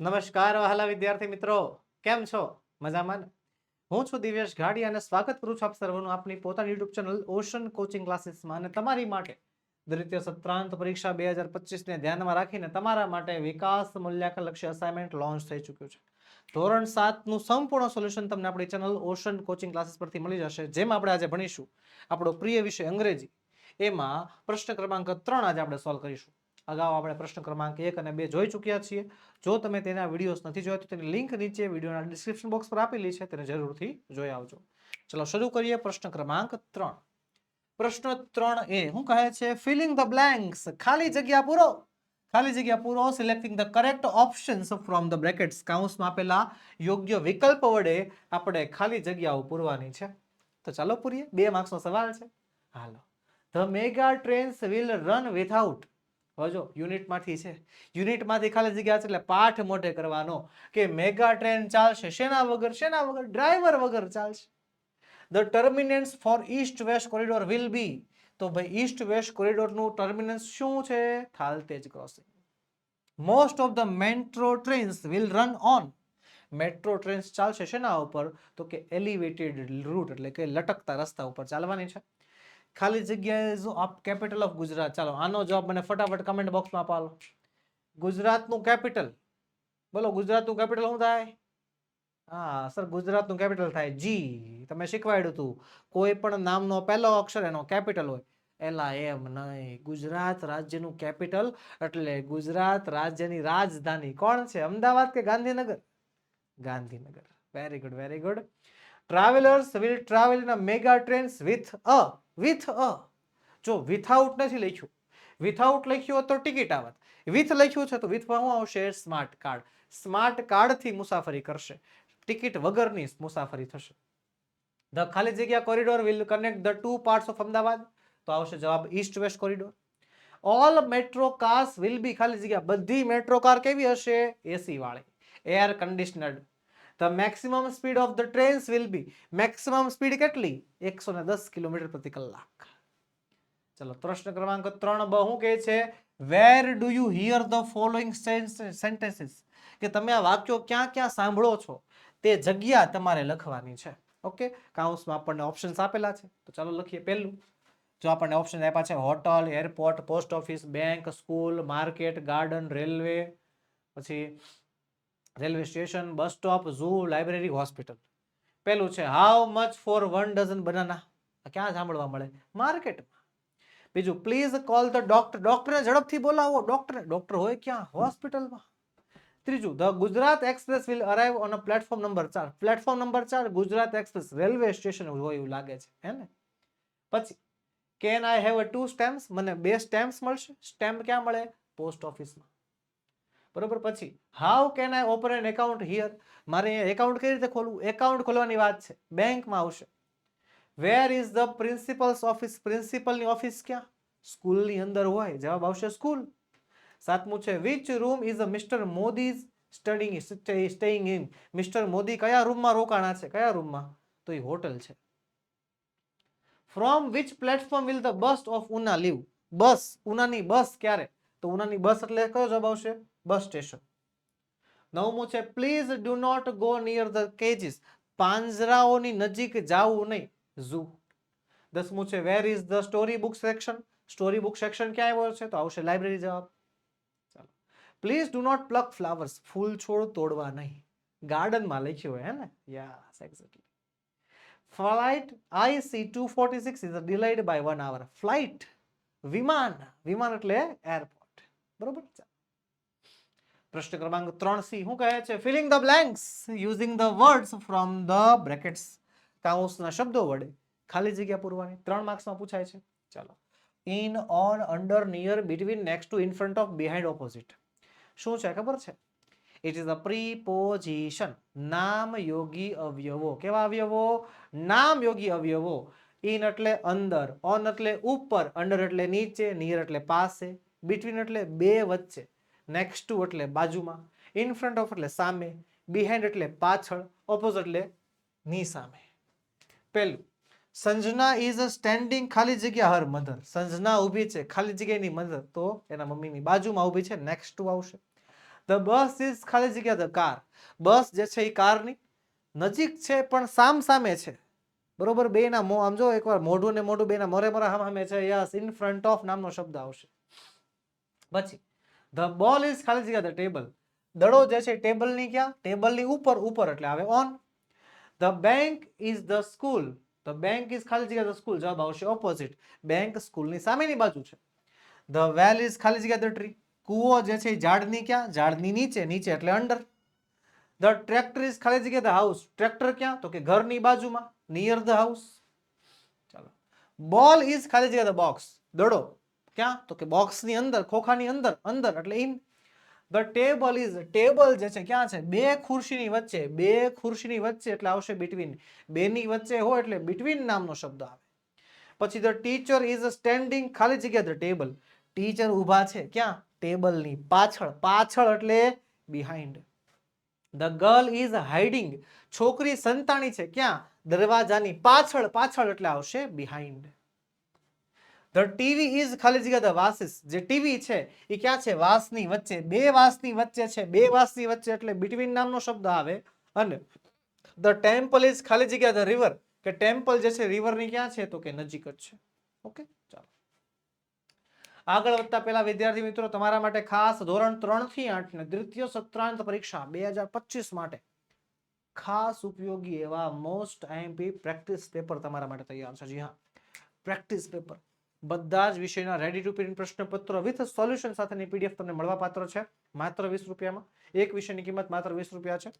નમસ્કાર, વહાલા વિદ્યાર્થી મિત્રો. કેમ છો? મજામાં? હું છું દિવ્યેશ ઘાડી અને સ્વાગત કરું છું આપ સર્વનું આપની પોતાની યુટ્યુબ ચેનલ ઓશન કોચિંગ ક્લાસીસમાં અને તમારી માટે દ્વિતીય સત્રાંત પરીક્ષા બે હજાર પચીસને ધ્યાનમાં રાખીને તમારા માટે વિકાસ મૂલ્યાંકન લક્ષ્ય અસાઇનમેન્ટ લોન્ચ થઈ ચૂક્યું છે. ધોરણ સાતનું સંપૂર્ણ સોલ્યુશન તમને આપણી ચેનલ ઓશન કોચિંગ ક્લાસીસ પરથી મળી જશે, જેમ આપણે આજે ભણીશું આપણો પ્રિય વિષય અંગ્રેજી. એમાં પ્રશ્ન ક્રમાંક ત્રણ આજે આપણે સોલ્વ કરીશું. અગાઉ આપણે પ્રશ્ન ક્રમાંક એક અને બે જોઈ ચૂક્યા છીએ. જો તમે તેના વિડીયોઝ નથી જોયા તો તેની લિંક નીચે વિડીયોના ડિસ્ક્રિપ્શન બોક્સ પર આપેલી છે, તેને જરૂરથી જોઈ આવજો. ચલો, શરૂ કરીએ પ્રશ્ન ક્રમાંક ત્રણ. પ્રશ્ન ત્રણ એ, શું કહે છે? ફિલિંગ ધ બ્લેન્ક્સ ખાલી જગ્યા પૂરો. ખાલી જગ્યા પૂરો. Selecting the correct options from the brackets કાઉન્સમાં આપેલા યોગ્ય વિકલ્પ વડે આપણે ખાલી જગ્યાઓ પૂરવાની છે. તો ચાલો પૂરીએ. બે માર્ક્સનો સવાલ છે. હાલો. The mega trains will run without હવે જો યુનિટમાંથી છે, યુનિટમાંથી ખાલી જગ્યા છે એટલે પાઠ મોઢે કરવાનો કે મેગા ટ્રેન ચાલશે, શેના વગર શેના વગર, ડ્રાઈવર વગર ચાલશે. The terminus for east west corridor will be તો ભાઈ ઈસ્ટ વેસ્ટ કોરિડોરનું ટર્મિનન્સ શું છે? Thaltej crossing most of the metro trains will run on metro trains ચાલશે શેના ઉપર? તો કે એલિવેટેડ રૂટ એટલે કે લટકતા રસ્તા ઉપર ચાલવાની છે. ખાલી જગ્યાએ જો આપ કેપિટલ ઓફ ગુજરાત, ચાલો, આનો જવાબ મને ફટાફટ કમેન્ટ બોક્સમાં આપો ગુજરાતનું કેપિટલ બોલો, ગુજરાતનું કેપિટલ શું થાય? હા, સર, ગુજરાતનું કેપિટલ થાય જી તમે શીખવાડ્યું હતું. કોઈ પણ નામનો પહેલો અક્ષર એનો કેપિટલ હોય. એલા એમ નહીં, ગુજરાત રાજ્યનું કેપિટલ એટલે ગુજરાત રાજ્યની રાજધાની. કોણ છે? અમદાવાદ કે Gandhinagar? Gandhinagar. Very good very good travellers will travel in mega trains with a with a જો વિથઆઉટ નથી લખ્યું. વિથઆઉટ લખ્યું હોત તો ટિકિટ આવત. વિથ લખ્યું છે તો વિથમાં શું આવશે? સ્માર્ટ કાર્ડ સ્માર્ટ કાર્ડથી મુસાફરી કરશે. ટિકિટ વગરની મુસાફરી થશે. ધ ખાલી જગ્યા corridor will connect the two parts of Ahmedabad. તો આવશે જવાબ east west corridor all metro cars will be ખાલી જગ્યા. બધી મેટ્રો કાર કેવી હશે? એસી વાળી. Air conditioned the maximum speed of the trains will be maximum speed કેટલી? એકસો ને દસ કિલોમીટર પ્રતિ કલાક. ચલો, પ્રશ્ન ક્રમાંક ત્રણ બ શું કહે છે where do you hear the following sentences કે તમે આ વાક્યો ક્યાં ક્યાં સાંભળો છો? તે જગ્યા તમારે લખવાની છે. ઓકે કાઉન્સમાં આપણને ઓપ્શન્સ આપેલા છે. તો ચાલો લખીએ પહેલું. જો આપણને ઓપ્શન આપ્યા છે hotel airport post office bank school market garden railway પછી railway station, bus stop, zoo, library, hospital. પેલું છે, how much for one dozen banana? ક્યાં સાંભળવા મળે? માર્કેટમાં. બીજું, પ્લીઝ કોલ ધ ડોક્ટર. ડોક્ટરને ઝડપથી બોલાવો. ડોક્ટર ડોક્ટર હોય ક્યાં? હોસ્પિટલમાં. ત્રીજું, the Gujarat express will arrive on a platform number ચાર. પ્લેટફોર્મ નંબર ચાર ગુજરાત એક્સપ્રેસ રેલવે સ્ટેશન હોય એવું લાગે છે, હે ને? પછી, can I have a two stamps? મને બે સ્ટેમ્પ્સ મળશે. સ્ટેમ્પ ક્યાં મળે? પોસ્ટ ઓફિસમાં. બરોબર? પછી how can I open an account here મારે એકાઉન્ટ કઈ રીતે ખોલવું? એકાઉન્ટ ખોલવાની વાત છે. બેંકમાં આવશે. Where is the principal's office પ્રિન્સિપલની office ક્યાં? સ્કૂલની અંદર હોય. જવાબ આવશે સ્કૂલ સાતમું છે which room is a mister Modi's studying staying in mister Modi કયા રૂમમાં રોકાણા છે? કયા રૂમમાં તો એ હોટલ છે. From which platform will the bus of Una leave bus. ઉનાની બસ ક્યારે? તો ઉનાની બસ એટલે કયો જવાબ આવશે? Bus station. નવમું છે please do not go near the cages પાંજરાઓની નજીક જાવું નહીં. ઝૂ. દસમું છે where is the story book section story book section ક્યાં આવ્યો છે? તો આવશે લાઇબ્રેરી જવાબ. ચાલો. Please do not pluck flowers ફૂલ છોડ તોડવા નહીં. ગાર્ડનમાં લખ્યું હોય, હે ને? Yes exactly flight IC two forty six is delayed by one hour flight વિમાન. વિમાન એટલે એરપોર્ટ બરોબર? ચાલો. પ્રશ્ન ક્રમાંક ત્રણ સી. શું કહે છે? Filling the blanks using the words from the brackets કાઉન્સના શબ્દો વડે ખાલી જગ્યા પૂરવાની. ત્રણ માર્ક્સમાં પૂછાય છે. ચાલો. In on under near between next to in front of behind opposite શું છે? ખબર છે? ઇટ ઇઝ અ પ્રીપોઝિશન નામ યોગી અવયવો. કેવા અવયવો? નામ યોગી અવયવો. ઇન એટલે અંદર ઓન એટલે ઉપર અંડર એટલે નીચે નિયર એટલે પાસે બિટવીન એટલે બે વચ્ચે. નેક્સ્ટ ટુ એટલે બાજુમાં ઇન ફ્રન્ટ ઓફ એટલે સામે બિહાઇન્ડ એટલે પાછળ ઓપોઝ એટલે ની સામે. પહેલું, સંજના ઇઝ અ સ્ટેન્ડિંગ ખાલી જગ્યા હર મધર. સંજના ઊભી છે ખાલી જગ્યાની મધર. તો એના મમ્મીની બાજુમાં ઊભી છે નેક્સ્ટ ટુ આવશે. ધ બસ ઇઝ ખાલી જગ્યા ધ કાર બસ જે છે એ કારની નજીક છે, પણ સામ સામે છે. બરોબર? બે ના મો, આમ જો એકવાર મોઢું ને મોઢું બે ના મોરે મોરા હામ સામે છે, યસ ઇન ફ્રન્ટ ઓફ નામનો શબ્દ આવશે. પછી ધ બોલ ઇઝ ખાલી જગ્યા ધ ટેબલ દડો જે છે, ટેબલની ક્યાં? ટેબલની ઉપર ઉપર, એટલે આવે on the bank is the school the bank is ખાલી જગ્યા ધ સ્કૂલ જવાબ આવશે ઓપોઝિટ બેંક સ્કૂલની સામેની બાજુ છે. ધ વેલ ઇઝ ખાલી જગ્યા ધ ટ્રી કૂવો જે છે ઝાડની ક્યાં? ઝાડની નીચે નીચે એટલે અંડર ધ ટ્રેક્ટર ઇઝ ખાલી જગ્યા ધ હાઉસ ટ્રેક્ટર ક્યાં? તો કે ઘરની બાજુમાં નિયર ધ હાઉસ ચાલો. બોલ ઇઝ ખાલી જગ્યા ધ બોક્સ દડો. ક્યાં? તો કે બોક્સની અંદર, ખોખાની અંદર અંદર, એટલે in the table is table જે છે, ક્યાં છે? બે ખુરશીની વચ્ચે, બે ખુરશીની વચ્ચે એટલે આવશે બિટવીન બેની વચ્ચે હોય એટલે બિટવીન નામનો શબ્દ આવે. પછી ધ ટીચર ઇઝ સ્ટેન્ડિંગ ખાલી જગ્યા ધ ટેબલ ટીચર ઊભા છે, ક્યાં? ટેબલની પાછળ. પાછળ એટલે behind the girl is hiding છોકરી સંતાણી છે, ક્યાં? દરવાજાની પાછળ પાછળ એટલે આવશે બિહાઇન્ડ ધ ટીવી ઇઝ ખાલી જગ્યા ધ વાસીસ જે ટીવી છે એ ક્યાં છે? વાસની વચ્ચે. બે વાસની વચ્ચે છે. બે વાસની વચ્ચે એટલે બિટવીન નામનો શબ્દ આવે. અને ધ ટેમ્પલ ઇઝ ખાલી જગ્યા ધ રિવર કે ટેમ્પલ જે છે રિવરની ક્યાં છે? તો કે નજીક જ છે. ઓકે ચાલો. આગળ વધતા પહેલા વિદ્યાર્થી મિત્રો, તમારા માટે ખાસ ધોરણ ત્રણથી આઠ ને દ્વિતીય સત્રાંત પરીક્ષા બે હજાર પચીસ માટે ખાસ ઉપયોગી એવા મોસ્ટ આઈએમપી પ્રેક્ટિસ પેપર તમારા માટે તૈયાર છે. જી હા. પ્રેક્ટિસ પેપર બધા જ વિષયના રેડી ટુ પ્રિન્ટ પ્રશ્નપત્રો વિથ સોલ્યુશન સાથેની પીડીએફ તમને મળવા પાત્ર છે. માત્ર વીસ રૂપિયામાં. એક વિષયની કિંમત માત્ર વીસ રૂપિયા છે.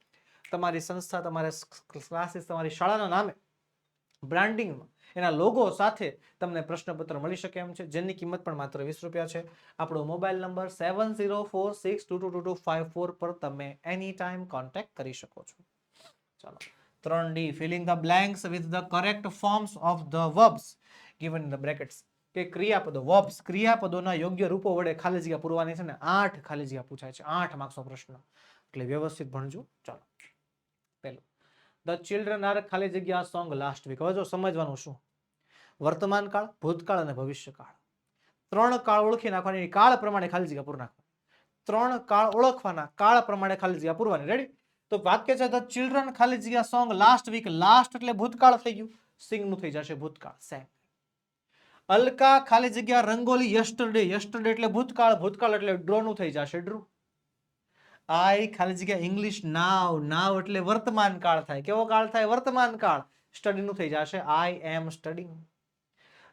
તમારી સંસ્થા, તમારે ક્લાસીસ તમારી શાળાના નામે બ્રાન્ડિંગમાં એના લોગો સાથે તમને પ્રશ્નપત્ર મળી શકે એમ છે. જેની કિંમત પણ માત્ર વીસ રૂપિયા છે. આપણો mobile number seven zero four six two two two two five four પર તમે એની ટાઈમ કોન્ટેક્ટ કરી શકો છો. ચાલો. ત્રણ D filling the blanks with the correct forms of the verbs given in the brackets. કે ક્રિયાપદો વર્બ્સ ક્રિયાપદોના યોગ્ય રૂપો વડે ખાલી જગ્યા પૂરવાની છે ને આઠ ખાલી જગ્યા પૂછાય છે. આઠ માર્ક્સનો પ્રશ્ન. એટલે વ્યવસ્થિત ભણજો. ચાલો. પહેલું. ધ ચિલ્ડ્રન આર ખાલી જગ્યા સોંગ લાસ્ટ વીક હવે જો સમજવાનું શું? વર્તમાન કાળ, ભૂતકાળ અને ભવિષ્યકાળ. ત્રણ કાળ ઓળખી નાખવાની કાળ પ્રમાણે ખાલી જગ્યા પૂર નાખવાની. ત્રણ કાળ ઓળખવાના, કાળ પ્રમાણે ખાલી જગ્યા પૂરવાની. રેડી તો વાક્ય છે ધ ચિલ્ડ્રન ખાલી જગ્યા સોંગ લાસ્ટ વીક લાસ્ટ એટલે ભૂતકાળ થઈ ગયું. સિંગનું થઈ જશે ભૂતકાળ. સેમ અલકા ખાલી જગ્યા રંગોલી યસ્ટરડે યસ્ટરડે એટલે ભૂતકાળ ભૂતકાળ એટલે ડ્રોનું થઈ જશે ડ્રુ આઈ ખાલી જગ્યા ઇંગ્લિશ નાવ નાવ એટલે વર્તમાન કાળ થાય. કેવો કાળ થાય? વર્તમાન કાળ. સ્ટડીનું થઈ જશે. I am study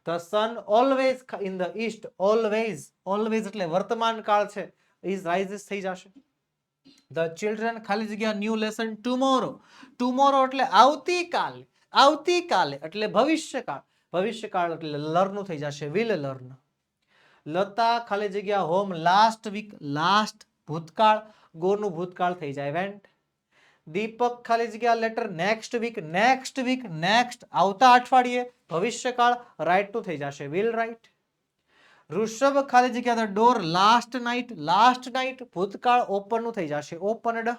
the sun always in the east always always એટલે વર્તમાન કાળ છે. ઇઝ રાઇઝિસ થઈ જશે. ધ ચિલ્ડ્રન ખાલી જગ્યા ન્યૂ લેસન ટુમોરો ટુમોરો એટલે આવતીકાલે. આવતીકાલે એટલે ભવિષ્યકાળ. ભવિષ્યકાળ એટલે લર્નું થઈ જશે, વિલ લર્ન. લતા ખાલી જગ્યા હોમ લાસ્ટ વીક લાસ્ટ ભૂતકાળ, ગોનું ભૂતકાળ થઈ જાય વેન્ટ દીપક ખાલી જગ્યા letter next week next week next આવતા અઠવાડિયે ભવિષ્યકાળ રાઇટનું થઈ જશે વિલ રાઇટ ઋષભ ખાલી જગ્યા the door last night last night ભૂતકાળ ઓપનનું થઈ જશે ઓપનડ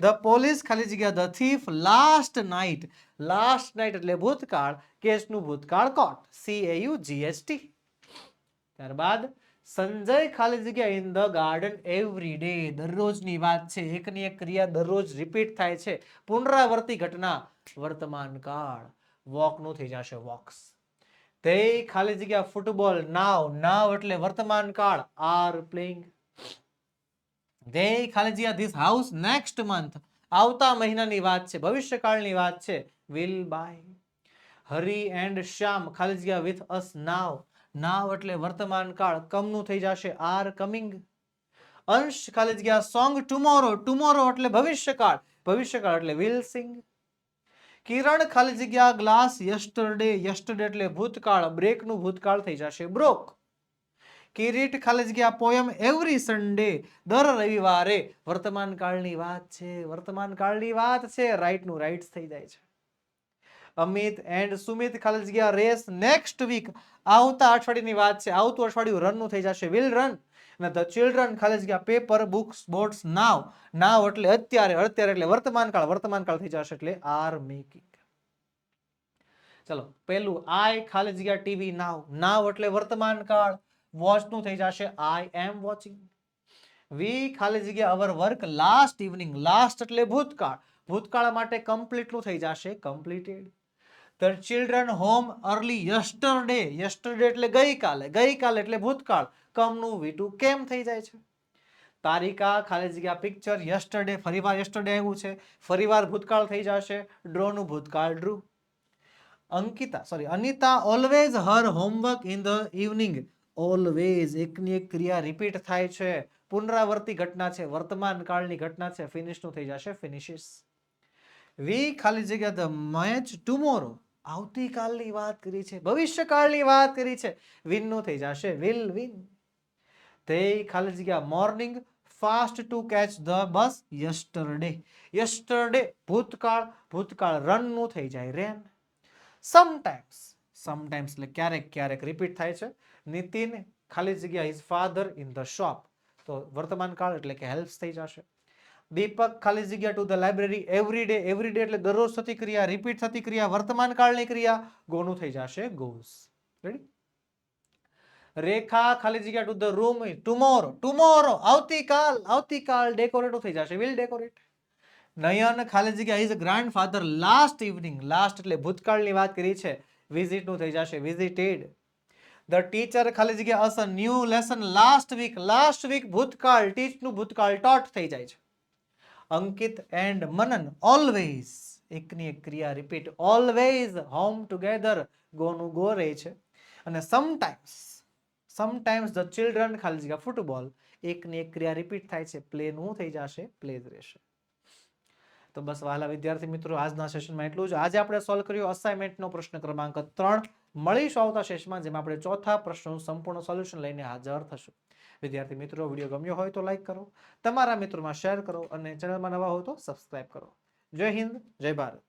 ધ પોલીસ ખાલી જગ્યા the thief last night last night એટલે ભૂતકાળ, કેસનું ભૂતકાળ caught C A U GST ત્યારબાદ, સંજય ખાલી જગ્યા in the garden every day દરરોજની વાત છે. એકની એક ક્રિયા દરરોજ રિપીટ થાય છે. પુનરાવર્તી ઘટના, વર્તમાન કાળ. વોકનું થઈ જશે વોક્સ તે ખાલી જગ્યા ફૂટબોલ નાવ નાવ એટલે વર્તમાન કાળ. આર પ્લેઇંગ they ખાલી ધીસ હાઉસ નેક્સ્ટ મંથ આવતા મહિનાની વાત છે, ભવિષ્યકાળની વાત છે. Will buy Hari and Shyam ખાલી વિથ અસ નાવ નાવ એટલે વર્તમાન કાળ, કમનું થઈ જશે આર કમિંગ અંશ ખાલી સોંગ ટુમોરો ટુમોરો એટલે ભવિષ્યકાળ. ભવિષ્યકાળ એટલે વિલ સિંગ કિરણ ખાલી જગ્યા ગ્લાસ યસ્ટરડે યસ્ટરડે એટલે ભૂતકાળ બ્રેકનું ભૂતકાળ થઈ જશે. બ્રોક કિરીટ ખાલી આ પોયમ એવરી સન્ડે દર રવિવારે. વર્તમાન કાળની વાત છે, વર્તમાન કાળની વાત છે રાઈટનું રાઈટ થઈ જાય છે. અમિત એન્ડ સુમિત ખાલી રેસ નેક્સ્ટ વીક. આવતા અઠવાડિયાની વાત છે, આવતું અઠવાડિયું રનનું થઈ જશે, વિલ રન. અને ધ ચિલ્ડ્રન ખાલી જગ્યા પેપર, બુક્સ, બોટ્સ, નાવ. નાવ એટલે અત્યારે અત્યારે એટલે વર્તમાન કાળ વર્તમાન કાળ થઈ જશે એટલે આર મેકિંગ. ચલો પહેલું આય ખાલી જગ્યા ટીવી નાવ. નાવ એટલે વર્તમાન કાળ. વોચનું થઈ જશે. આઈ એમ વોચિંગ વી ખાલી જગ્યા our work last evening last એટલે ભૂતકાળ. ભૂતકાળ માટે કમ્પ્લીટલું થઈ જશે. Completed the children home early yesterday yesterday એટલે ગઈકાલે. ગઈકાલે એટલે ભૂતકાળ. કમનું વીટું કેમ થઈ જાય છે? તારીકા ખાલી જગ્યા પિક્ચર યસ્ટરડે ફરીવાર યસ્ટરડે આવ્યું છે. ફરીવાર ભૂતકાળ થઈ જશે. ડ્રોનું ભૂતકાળ drew Ankita sorry Anita always her homework in the evening always એકની એક ક્રિયા રિપીટ થાય છે. પુનરાવર્તી ઘટના છે. વર્તમાન કાળની ઘટના છે. ફિનિશનું થઈ જશે. ફિનિશિસ વી ખાલી જગ્યા ધ મેચ ટુમોરો આવતીકાલની વાત કરી છે. ભવિષ્યકાળની વાત કરી છે. વિનનું થઈ જશે. વિલ વિન તે ખાલી જગ્યા morning fast to catch the bus yesterday yesterday ભૂતકાળ ભૂતકાળ રનનું થઈ જાય. રેન સમટાઈમ્સ સમટાઈમ્સ એટલે ક્યારેક ક્યારેક રિપીટ થાય છે. નીતિન ખાલી જગ્યા his father in the shop તો વર્તમાન કાળ એટલે કે હેલ્પ થઈ જશે. દીપક ખાલી જગ્યા to the library every day every day એટલે દરરોજ થતી ક્રિયા રિપીટ થતી ક્રિયા, વર્તમાન કાળની ક્રિયા, ગોનું થઈ જશે ગોઝ રેડી રેખા ખાલી જગ્યા to the room tomorrow tomorrow આવતીકાલ આવતીકાલ ડેકોરેટ થઈ જશે. વિલ ડેકોરેટ નયન ખાલી જગ્યા is grandfather last evening last એટલે ભૂતકાળની વાત કરી છે. વિઝિટનું થઈ જશે વિઝિટેડ ધ ટીચર ખાલી જગ્યા us new lesson last week last week ભૂતકાળ ટીચનું ભૂતકાળ ટોટ થઈ જાય છે. અંકિત એન્ડ મનન ઓલવેઝ એકની એક ક્રિયા રિપીટ ઓલવેઝ હોમ ટુગેધર ગોનું ગો રહે છે. અને સમટાઈમ્સ સમટાઈમ્સ ધ ચિલ્ડ્રન ખાલી જગ્યા ફૂટબોલ એકની એક ક્રિયા રિપીટ થાય છે. પ્લે નું થઈ જશે પ્લેઝ રહેશે. તો બસ વહાલા વિદ્યાર્થી મિત્રો, આજના સેશનમાં એટલું જ. આજે આપણે સોલ્વ કર્યું અસાઇનમેન્ટનો પ્રશ્ન ક્રમાંક ત્રણ. મળીશું આવતા શેષમાં જેમાં આપણે ચોથા પ્રશ્નનું સંપૂર્ણ સોલ્યુશન લઈને હાજર થશું. વિદ્યાર્થી મિત્રો, વીડિયો ગમ્યો હોય તો લાઈક કરો, તમારા મિત્રોમાં શેર કરો અને ચેનલમાં નવા હોય તો સબસ્ક્રાઇબ કરો. જય હિન્દ, જય ભારત.